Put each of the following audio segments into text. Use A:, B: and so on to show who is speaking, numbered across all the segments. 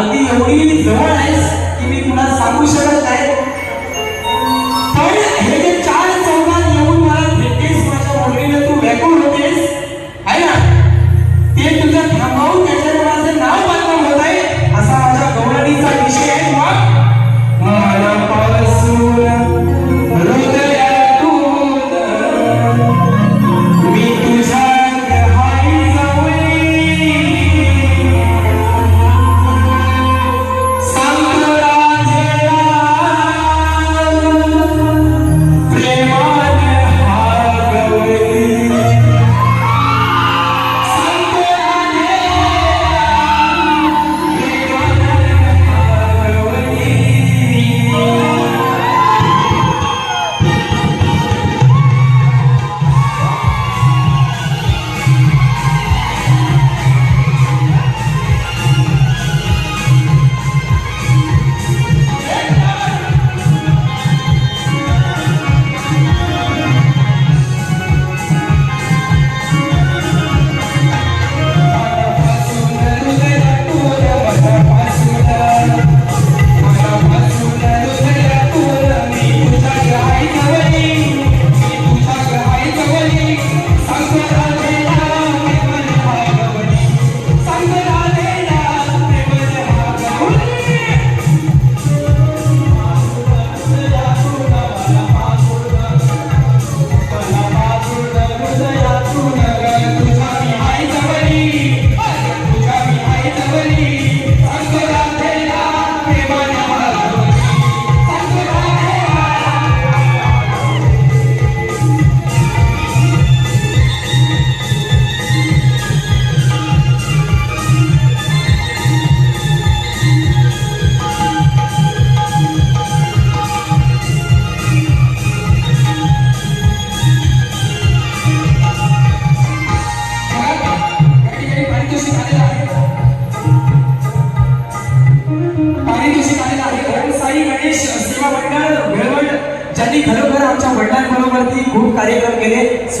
A: अगदी एवढी जवळ आहेस की मी तुला सांगू शकत नाही.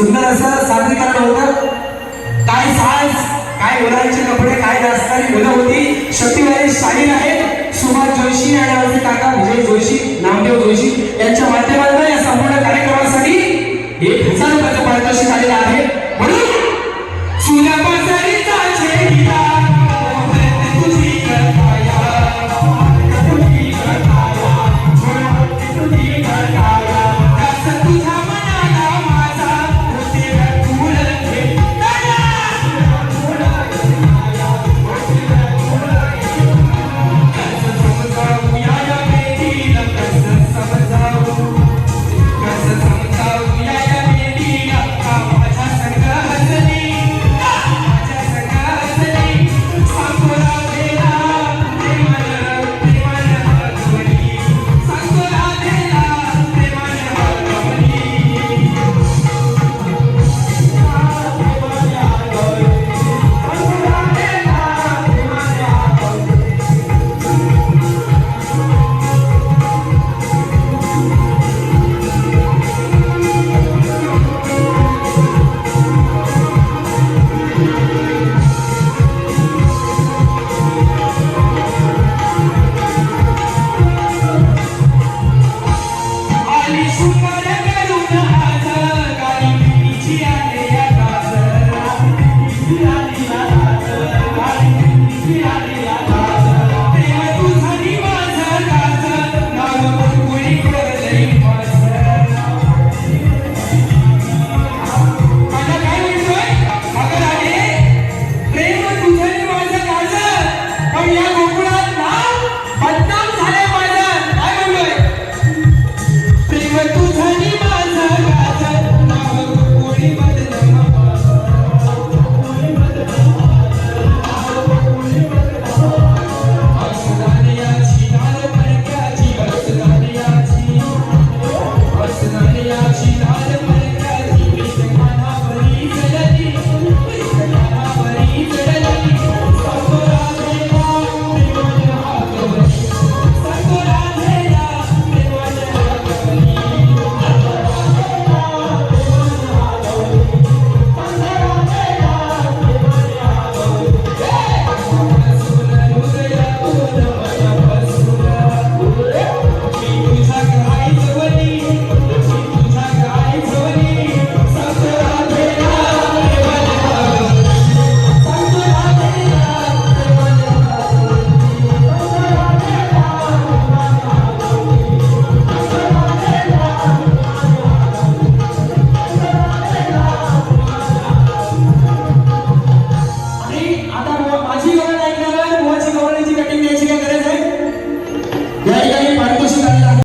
A: सुंदर असं सादरीकरण होतं. काय साज काय मुलांचे कपडे काय दास्तारी मुलं होती. शक्तीवाई शाहीर आहेत. सुभाष जोशी आणि आमचे काका विजय जोशी नामदेव जोशी यांच्या माध्यमातून